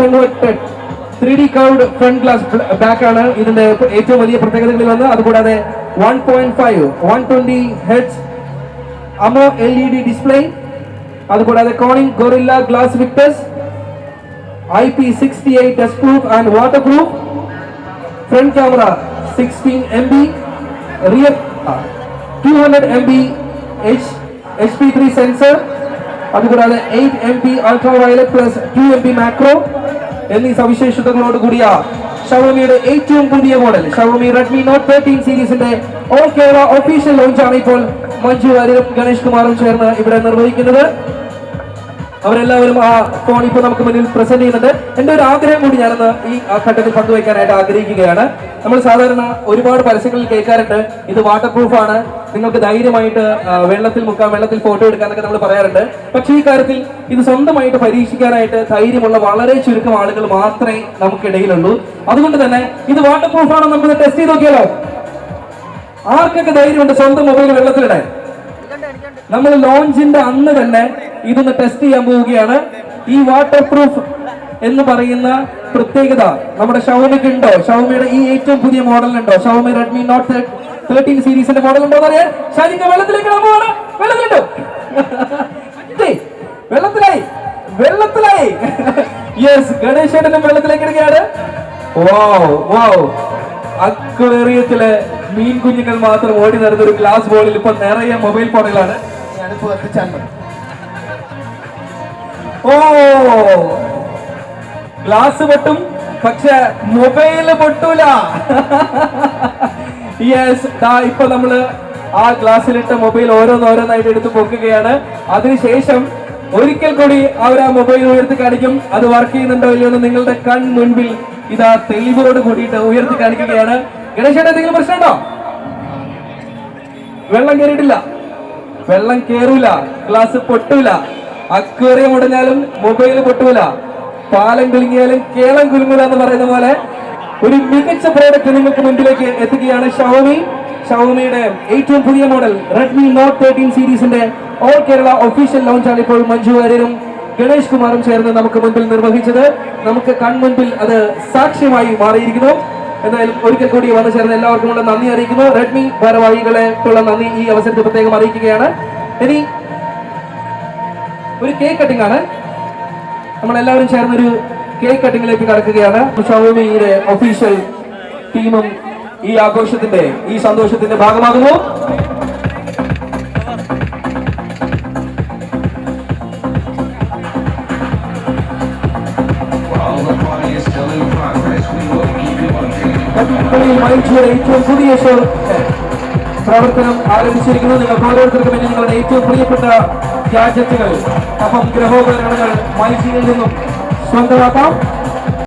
Converted three D curved front glass back ആണ്. ഇതിന്റെ ഏറ്റവും വലിയ പ്രത്യേകതകളിൽ ഒന്ന്. അതുകൂടാതെ one point five one twenty hertz AMOLED display അതുകൂടാതെ Corning Gorilla glass Victus I P sixty eight dust proof and water proof front camera sixteen M B rear two hundred M B H H P three sensor അതുകൂടാതെ eight M B ultra violet plus two M B macro എന്നീ സവിശേഷതകളോട് കൂടിയ ഷവമിയുടെ ഏറ്റവും പുതിയ model Xiaomi Redmi Note thirteen സീരീസിന്റെ all Kerala official ലോഞ്ചാണ് ഇപ്പോൾ മഞ്ജു വാര്യരും ഗണേഷ് കുമാറും ചേർന്ന് ഇവിടെ നിർവഹിക്കുന്നത്. അവരെല്ലാവരും ആ ഫോൺ ഇപ്പോൾ നമുക്ക് മുന്നിൽ പ്രസന്റ് ചെയ്യുന്നുണ്ട്. എന്റെ ഒരു ആഗ്രഹം കൂടി ഞാനൊന്ന് ഈ ഘട്ടത്തിൽ പങ്കുവയ്ക്കാനായിട്ട് ആഗ്രഹിക്കുകയാണ്. നമ്മൾ സാധാരണ ഒരുപാട് പരസ്യങ്ങളിൽ കേൾക്കാറുണ്ട്. ഇത് വാട്ടർ പ്രൂഫ് ആണ്. നിങ്ങൾക്ക് ധൈര്യമായിട്ട് വെള്ളത്തിൽ മുക്കാം വെള്ളത്തിൽ ഫോട്ടോ എടുക്കാം എന്നൊക്കെ നമ്മൾ പറയാറുണ്ട്. പക്ഷേ ഈ കാര്യത്തിൽ ഇത് സ്വന്തമായിട്ട് പരീക്ഷിക്കാനായിട്ട് ധൈര്യമുള്ള വളരെ ചുരുക്കം ആളുകൾ മാത്രമേ നമുക്കിടയിലുള്ളൂ. അതുകൊണ്ട് തന്നെ ഇത് വാട്ടർ പ്രൂഫ് ആണോ നമുക്ക് ടെസ്റ്റ് ചെയ്ത് നോക്കിയാലോ? ആർക്കൊക്കെ ധൈര്യമുണ്ട് സ്വന്തം മൊബൈൽ വെള്ളത്തിലിടാൻ? നമ്മൾ ലോഞ്ചിന്റെ അന്ന് തന്നെ ഇതൊന്ന് ടെസ്റ്റ് ചെയ്യാൻ പോവുകയാണ്. ഈ വാട്ടർ പ്രൂഫ് എന്ന് പറയുന്ന പ്രത്യേകത നമ്മുടെ ഷവമിക്ക് ഉണ്ടോ? ഷൗമിയുടെ ഈ ഏറ്റവും പുതിയ മോഡലുണ്ടോ? ഷൗമി റെഡ്മി നോട്ട് തേർട്ടീൻ സീരീസിന്റെ മോഡൽ ഉണ്ടോ എന്നറിയാൻ ഷാജിക്ക വെള്ളത്തിലേക്ക് വെള്ളത്തിലായി വെള്ളത്തിലായി. യെസ് വെള്ളത്തിലേക്ക് ഇടുകയാണ്. വാവ് വാവ് അക്വേറിയത്തിലെ മീൻ കുഞ്ഞുങ്ങൾ മാത്രം ഓടി നടന്ന ഒരു ഗ്ലാസ് ബോളിൽ ഇപ്പൊ നിറയെ മൊബൈൽ ഫോണുകളാണ്. ഞാനിപ്പോ എത്തിച്ചാൽ ഓ! ഗ്ലാസ് പൊട്ടും പക്ഷെ മൊബൈൽ പൊട്ടൂല. യെസ് ഇപ്പൊ നമ്മൾ ആ ഗ്ലാസ്സിലിട്ട മൊബൈൽ ഓരോന്നോരോന്നായിട്ട് എടുത്ത് പൊക്കുകയാണ്. അതിനുശേഷം ഒരിക്കൽ കൂടി അവർ ആ മൊബൈൽ ഉയർത്തി കാണിക്കും. അത് വർക്ക് ചെയ്യുന്നുണ്ടോ ഇല്ലയോ എന്ന് നിങ്ങളുടെ കൺ മുൻപിൽ ഇതാ തെളിവോട് കൂടിയിട്ട് ഉയർത്തി കാണിക്കുകയാണ്. ഗണേശന്റെ എന്തെങ്കിലും പ്രശ്നമുണ്ടോ? വെള്ളം കയറിയിട്ടില്ല. വെള്ളം കേറൂല. ഗ്ലാസ് പൊട്ടൂല. അക്വേറിയം ഉടഞ്ഞാലും മൊബൈൽ പൊട്ടൂല. പാലം കുലുങ്ങിയാലും കേളം കുലുങ്ങൂല എന്ന് പറയുന്ന പോലെ ഒരു മികച്ച പ്രോഡക്റ്റ് നിങ്ങൾക്ക് മുൻപിലേക്ക് എത്തുകയാണ് ഷവമി ഷവമിയുടെ ഏറ്റവും പുതിയ മോഡൽ റെഡ്മി നോട്ട് തേർട്ടീൻ സീരീസിന്റെ ഓൾ കേരള ഒഫീഷ്യൽ ലോഞ്ചാണ് ഇപ്പോൾ മഞ്ജു വാര്യരും ഗണേഷ് കുമാറും ചേർന്ന് നമുക്ക് മുൻപിൽ നിർവഹിച്ചത് നമുക്ക് കൺമുൻപിൽ അത് സാക്ഷ്യമായി മാറിയിരിക്കുന്നു. എന്തായാലും ഒരിക്കൽ കൂടി വന്നു ചേർന്ന് എല്ലാവർക്കും കൂടെ നന്ദി അറിയിക്കുന്നു. റെഡ്മി ഭാരവാഹികളെക്കുള്ള നന്ദി ഈ അവസരത്തിൽ പ്രത്യേകം അറിയിക്കുകയാണ്. ഇനി ഒരു കേക്ക് കട്ടിംഗ് ആണ്. നമ്മൾ എല്ലാവരും ചേർന്ന് ഒരു കേക്ക് കട്ടിങ്ങിലേക്ക് കടക്കുകയാണ് ഷവോമിയുടെ ഒഫീഷ്യൽ ടീമും ഈ ആഘോഷത്തിന്റെ ഈ സന്തോഷത്തിന്റെ ഭാഗമാകുന്നു. കട്ടിപ്പള്ളിയിൽ മലേഷ്യയുടെ ഏറ്റവും പുതിയ ഷോ പ്രവർത്തനം ആരംഭിച്ചിരിക്കുന്നു നിങ്ങൾക്ക് ഓരോരുത്തർക്കും വേണ്ടി നിങ്ങളുടെ ഏറ്റവും പ്രിയപ്പെട്ട ഗാഡ്ജറ്റുകൾ അപ്പം ഗ്രഹോപകരണങ്ങൾ മലേഷ്യയിൽ നിന്നും സ്വന്തമാക്കാം.